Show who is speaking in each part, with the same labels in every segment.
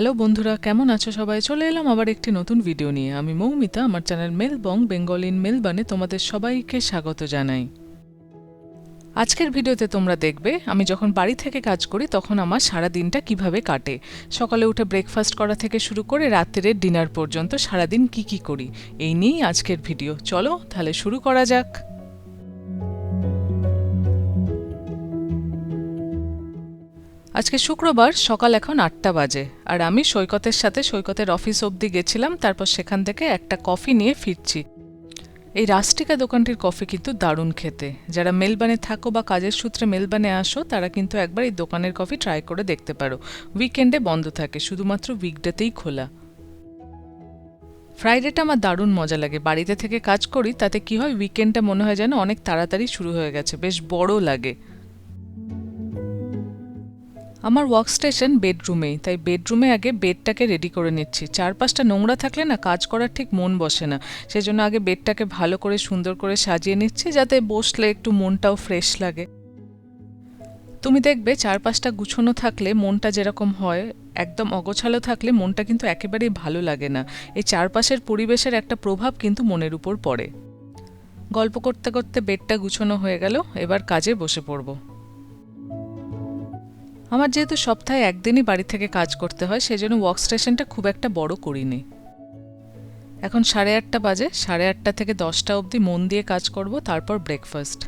Speaker 1: Hello বন্ধুরা, কেমন আছো সবাই? চলে এলাম আবার একটি নতুন ভিডিও নিয়ে। আমি মৌমিতা, আমার চ্যানেল মেলবং বেঙ্গল ইন মেলবানে তোমাদের সবাইকে স্বাগত জানাই। আজকের ভিডিওতে তোমরা দেখবে, আমি যখন বাড়ি থেকে কাজ করি, তখন আমার সারা দিনটা কীভাবে কাটে। সকালে উঠে ব্রেকফাস্ট করা থেকে শুরু করে রাত্রের ডিনার পর্যন্ত সারাদিন কি কি করি, এই নিয়েই আজকের ভিডিও চলো, তাহলে শুরু করা যাক। আজকে শুক্রবার, সকাল এখন আটটা বাজে। আর আমি সৈকতের সাথে সৈকতের অফিস অবধি গেছিলাম, তারপর সেখান থেকে একটা কফি নিয়ে ফিরছি। এই রাস্টিকা দোকানটির কফি কিন্তু দারুণ খেতে। যারা মেলবানে থাকো বা কাজের সূত্রে মেলবানে আসো, তারা কিন্তু একবার এই দোকানের কফি ট্রাই করে দেখতে পারো। উইকেন্ডে বন্ধ থাকে, শুধুমাত্র উইকডেতেই খোলা। ফ্রাইডেটা আমার দারুণ মজা লাগে। বাড়িতে থেকে কাজ করি, তাতে কি হয় উইকেন্ডটা মনে হয় যেন অনেক তাড়াতাড়ি শুরু হয়ে গেছে। বেশ বড় লাগে। আমার ওয়ার্ক স্টেশন বেডরুমেই তাই বেডরুমে আগে বেডটাকে রেডি করে নিচ্ছি। চারপাশটা নোংরা থাকলে না কাজ করার ঠিক মন বসে না। সেজন্য আগে বেডটাকে ভালো করে সুন্দর করে সাজিয়ে নিচ্ছি, যাতে বসলে একটু মনটাও ফ্রেশ লাগে। তুমি দেখবে চারপাশটা গুছোনো থাকলে মনটা যেরকম হয়, একদম অগোছালো থাকলে মনটা কিন্তু একেবারেই ভালো লাগে না। এই চারপাশের পরিবেশের একটা প্রভাব কিন্তু মনের উপর পড়ে। গল্প করতে করতে বেডটা গুছোনো হয়ে গেল, এবার কাজে বসে পড়ব। আমার যেহেতু সপ্তাহে একদিনই বাড়ি থেকে কাজ করতে হয়, সেজন্য ওয়ার্ক স্টেশনটা খুব একটা বড় করিনি। এখন সাড়ে আটটা বাজে, সাড়ে আটটা থেকে দশটা অবধি মন দিয়ে কাজ করব, তারপর ব্রেকফাস্ট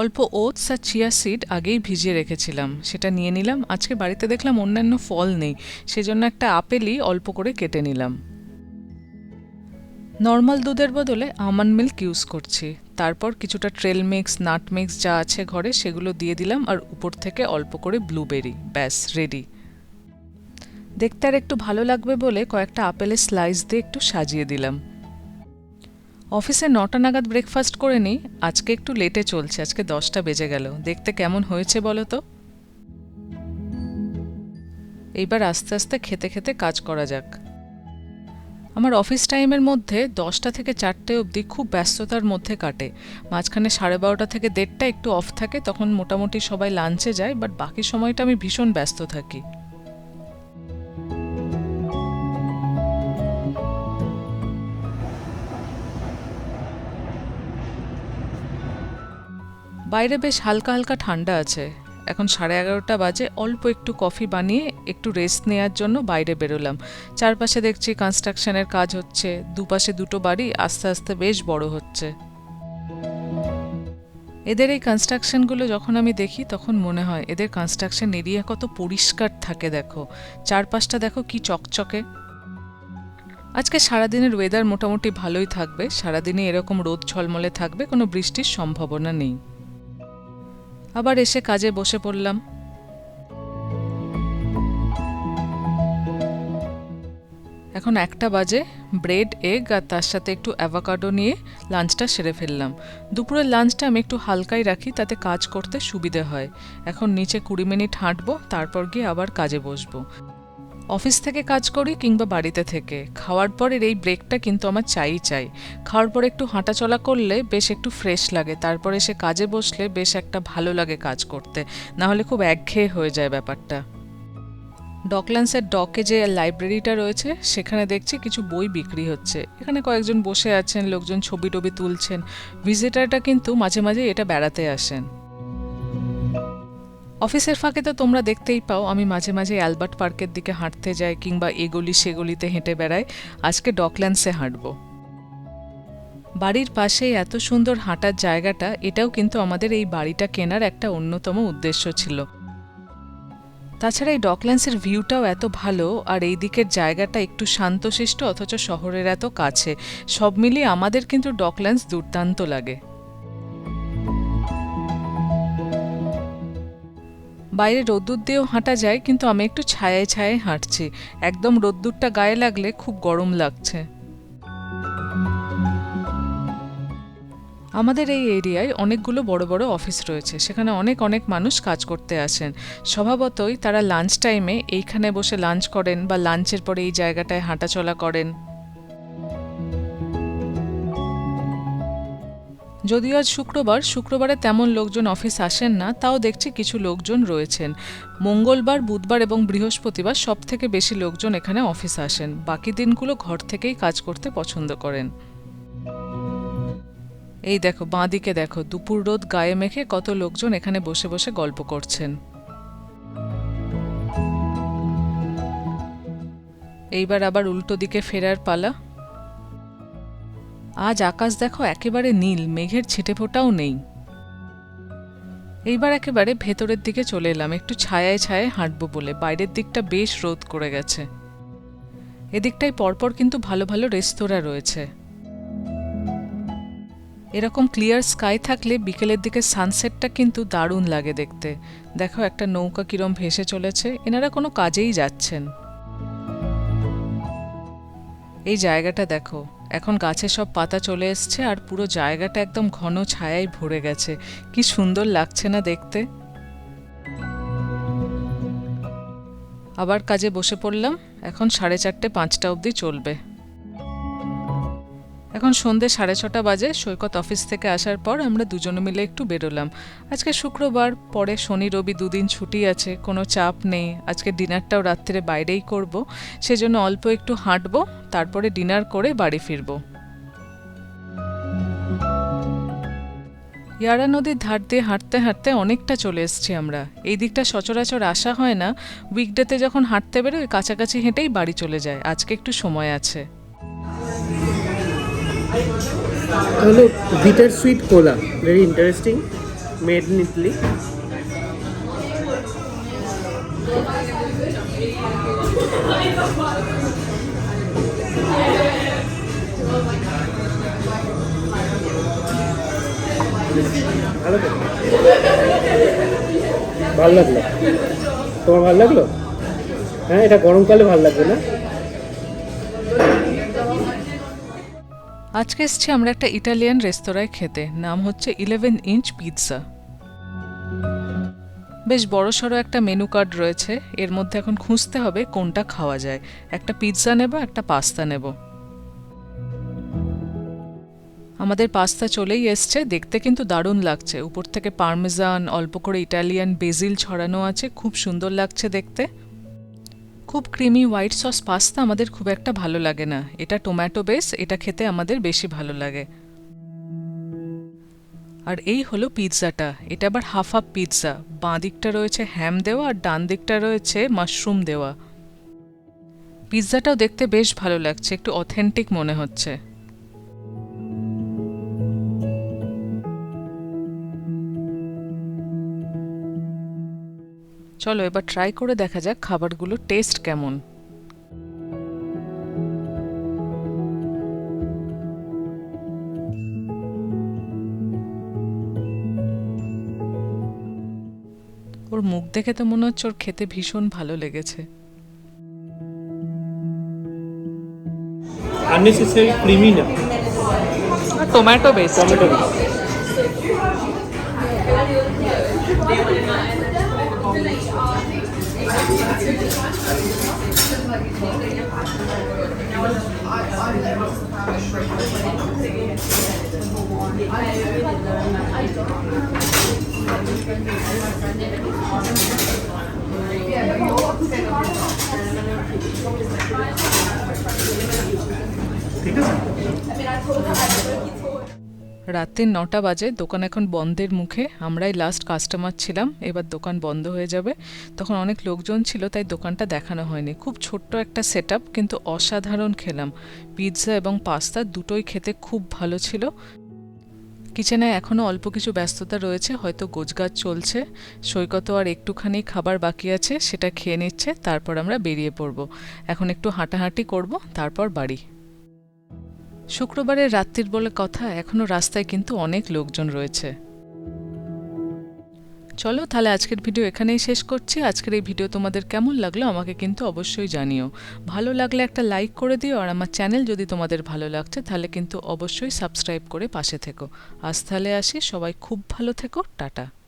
Speaker 1: অল্প ওটস আর চিয়া সিড আগেই ভিজিয়ে রেখেছিলাম, সেটা নিয়ে নিলাম। আজকে বাড়িতে দেখলাম অন্যান্য ফল নেই, সেজন্য একটা আপেলই অল্প করে কেটে নিলাম। নর্মাল দুধের বদলে আমন্ড মিল্ক ইউজ করছি। তারপর কিছুটা ট্রেল মিক্স নাট মিক্স যা আছে ঘরে সেগুলো দিয়ে দিলাম আর উপর থেকে অল্প করে ব্লুবেরি ব্যাস রেডি দেখতে আর একটু ভালো লাগবে বলে কয়েকটা আপেলের স্লাইস দিয়ে একটু সাজিয়ে দিলাম। অফিসে নটা নাগাদ ব্রেকফাস্ট করে নিই। আজকে একটু লেটে চলছে, আজকে দশটা বেজে গেল। দেখতে কেমন হয়েছে বলো তো? এইবার আস্তে আস্তে খেতে খেতে কাজ করা যাক। আমার অফিস টাইমের মধ্যে দশটা থেকে চারটে অবধি খুব ব্যস্ততার মধ্যে কাটে। মাঝখানে সাড়ে বারোটা থেকে দেড়টা একটু অফ থাকে, তখন মোটামুটি সবাই লাঞ্চে যায় বাট বাকি সময়টা আমি ভীষণ ব্যস্ত থাকি। বাইরে বেশ হালকা হালকা ঠান্ডা আছে। এখন সাড়ে এগারোটা বাজে, অল্প একটু কফি বানিয়ে একটু রেস্ট নেওয়ার জন্য বাইরে বেরোলাম। চারপাশে দেখছি কনস্ট্রাকশনের কাজ হচ্ছে, দুপাশে দুটো বাড়ি, আস্তে আস্তে বেশ বড় হচ্ছে। এদের এই কনস্ট্রাকশনগুলো যখন আমি দেখি, তখন মনে হয় এদের কনস্ট্রাকশন এরিয়া কত পরিষ্কার থাকে, দেখো। চারপাশটা দেখো কি চকচকে। আজকে সারাদিনের ওয়েদার মোটামুটি ভালোই থাকবে, সারাদিনে এরকম রোদ ঝলমলে থাকবে, কোনো বৃষ্টির সম্ভাবনা নেই। আবার এসে কাজে বসে পড়লাম। এখন একটা বাজে, ব্রেড, এগ আর তার সাথে একটু অ্যাভাকাডো নিয়ে লাঞ্চটা সেরে ফেললাম। দুপুরের লাঞ্চটা আমি একটু হালকাই রাখি, তাতে কাজ করতে সুবিধে হয়। এখন নিচে কুড়ি মিনিট হাঁটবো, তারপর গিয়ে আবার কাজে বসবো। অফিস থেকে কাজ করি কিংবা বাড়িতে থেকে। খাওয়ার পরের এই ব্রেকটা কিন্তু আমার চাই চাই। খাওয়ার পর একটু হাঁটাচলা করলে বেশ একটু ফ্রেশ লাগে। তারপরে সে কাজে বসলে বেশ একটা ভালো লাগে কাজ করতে। না হলে খুব একঘেয়ে হয়ে যায় ব্যাপারটা। ডকল্যান্সের ডকে যে লাইব্রেরিটা রয়েছে, সেখানে দেখছি কিছু বই বিক্রি হচ্ছে। এখানে কয়েকজন বসে আছেন, লোকজন ছবি টবি তুলছেন। ভিজিটারটা কিন্তু মাঝে মাঝে এটা বেড়াতে আসেন। অফিসের ফাঁকে তো তোমরা দেখতেই পাও, আমি মাঝে মাঝে অ্যালবার্ট পার্কের দিকে হাঁটতে যাই কিংবা এগলি সেগলিতে হেঁটে বেড়াই। আজকে ডকল্যান্ডসে হাঁটব। বাড়ির পাশেই এত সুন্দর হাঁটার জায়গাটা, এটাও কিন্তু আমাদের এই বাড়িটা কেনার একটা অন্যতম উদ্দেশ্য ছিল। তাছাড়া এই ডকল্যান্ডসের ভিউটাও এত ভালো, আর এই দিকের জায়গাটা একটু শান্তশিষ্ট, অথচ শহরের এত কাছে। সব মিলিয়ে আমাদের কিন্তু ডকল্যান্ডস দুর্দান্ত লাগে। বাইরে রোদ্দুর দিয়েও হাঁটা যায়, কিন্তু আমি একটু ছায়ায় ছায়ায় হাঁটছি। একদম রোদ্দুরটা গায়ে লাগলে খুব গরম লাগছে। আমাদের এই এরিয়ায় অনেকগুলো বড় বড় অফিস রয়েছে, সেখানে অনেক অনেক মানুষ কাজ করতে আসেন। স্বভাবতই তারা লাঞ্চ টাইমে এইখানে বসে লাঞ্চ করেন বা লাঞ্চের পরে এই জায়গাটায় হাঁটাচলা করেন। যদিও আজ শুক্রবার, শুক্রবারে তেমন লোকজন অফিস আসেন না, তাও দেখছি কিছু লোকজন রয়েছেন। মঙ্গলবার, বুধবার এবং বৃহস্পতিবার সব থেকে বেশি লোকজন এখানে অফিস আসেন। বাকি দিনগুলো ঘর থেকেই কাজ করতে পছন্দ করেন। এই দেখো, বাঁদিকে দেখো, দুপুর রোদ গায়ে মেখে কত লোকজন এখানে বসে বসে গল্প করছেন। এইবার আবার উল্টো দিকে ফেরার পালা। আজ আকাশ দেখো একেবারে নীল, মেঘের ছিটে ফোটাও নেই। এইবার একেবারে ভেতরের দিকে চলে এলাম, একটু ছায়ায় ছায়ায় হাঁটবো বলে। বাইরের দিকটা বেশ রোদ করে গেছে। এদিকটায় পরপর কিন্তু ভালো ভালো রেস্তোরাঁ রয়েছে। এরকম ক্লিয়ার স্কাই থাকলে বিকেলের দিকে সানসেটটা কিন্তু দারুণ লাগে দেখতে। দেখো একটা নৌকা কিরম ভেসে চলেছে, এনারা কোনো কাজেই যাচ্ছেন। এই জায়গাটা দেখো। এখন গাছে সব পাতা চলে এসছে আর পুরো জায়গাটা একদম ঘন ছায়ায় ভরে গেছে। কি সুন্দর লাগছে না দেখতে। আবার কাজে বসে পড়লাম। এখন সাড়ে চারটে পাঁচটা অবধি চলবে। এখন সন্ধে সাড়ে ছটা বাজে। সৈকত অফিস থেকে আসার পর আমরা দুজনে মিলে একটু বেরোলাম। আজকে শুক্রবার, পরে শনি, রবি দুদিন ছুটি আছে, কোনো চাপ নেই। আজকে ডিনারটাও রাত্রে বাইরেই করব। সেজন্য অল্প একটু হাঁটবো, তারপরে ডিনার করে বাড়ি ফিরবো। ইয়ারা নদীর ধার দিয়ে হাঁটতে হাঁটতে অনেকটা চলে এসেছি আমরা। এই দিকটা সচরাচর আসা হয় না। উইকডেতে যখন হাঁটতে বেরোয় কাছাকাছি হেঁটেই বাড়ি চলে যায়। আজকে একটু সময় আছে।
Speaker 2: হলো bitter sweet cola very interesting made in Italy ভালো লাগল। তোমার ভালো লাগল? হ্যাঁ এটা গরমকালে ভালো লাগবে না?
Speaker 1: আজকে এসছি আমরা একটা ইটালিয়ান রেস্তোরাঁয় খেতে। নাম হচ্ছে ইলেভেন ইঞ্চ পিৎজা বেশ বড় সড়ো একটা মেনু কার্ড রয়েছে। এর মধ্যে এখন খুঁজতে হবে কোনটা খাওয়া যায়। একটা পিৎজা নেব, একটা পাস্তা নেব। আমাদের পাস্তা চলেই এসছে। দেখতে কিন্তু দারুণ লাগছে। উপর থেকে পার্মেজান অল্প করে ইটালিয়ান বেজিল ছড়ানো আছে। খুব সুন্দর লাগছে দেখতে। খুব ক্রিমি হোয়াইট সস পাস্তা আমাদের খুব একটা ভালো লাগে না। এটা টোম্যাটো বেস এটা খেতে আমাদের বেশি ভালো লাগে। আর এই হলো পিৎজাটা। এটা আবার হাফ হাফ পিৎজা। বাঁ দিকটা রয়েছে হ্যাম দেওয়া আর ডান দিকটা রয়েছে মাশরুম দেওয়া। পিৎজাটাও দেখতে বেশ ভালো লাগছে, একটু অথেন্টিক মনে হচ্ছে। চলো এবার ট্রাই করে দেখা যাক খাবারগুলোর টেস্ট কেমন। ওর মুখ দেখে তো মনে হচ্ছে ওর খেতে ভীষণ ভালো লেগেছে।
Speaker 2: আননেসেসারি ক্রিমি না?
Speaker 1: Tomato base
Speaker 2: tomato I mean, I told her I would
Speaker 1: রাত্রির নটা বাজে, দোকান এখন বন্ধের মুখে। আমরাই লাস্ট কাস্টমার ছিলাম, এবার দোকান বন্ধ হয়ে যাবে। তখন অনেক লোকজন ছিল, তাই দোকানটা দেখানো হয়নি। খুব ছোট্ট একটা সেট কিন্তু অসাধারণ খেলাম। পিৎজা এবং পাস্তা দুটোই খেতে খুব ভালো ছিল। কিচেনে এখনও অল্প কিছু ব্যস্ততা রয়েছে, হয়তো গোছগাছ চলছে। সৈকত আর একটুখানি খাবার বাকি আছে, সেটা খেয়ে নিচ্ছে, তারপর আমরা বেরিয়ে পড়ব। এখন একটু হাঁটাহাঁটি করব, তারপর বাড়ি। শুক্রবারের রাত্রির বলে কথা এখনও রাস্তায় কিন্তু অনেক লোকজন রয়েছে। চলো তাহলে আজকের ভিডিও এখানেই শেষ করছি। আজকের এই ভিডিও তোমাদের কেমন লাগল আমাকে কিন্তু অবশ্যই জানিও। ভালো লাগলে একটা লাইক করে দিও আর আমার চ্যানেল যদি তোমাদের ভালো লাগছে তাহলে কিন্তু অবশ্যই সাবস্ক্রাইব করে পাশে থেকো। আজ তাহলে আসি, সবাই খুব ভালো থেকো, টাটা।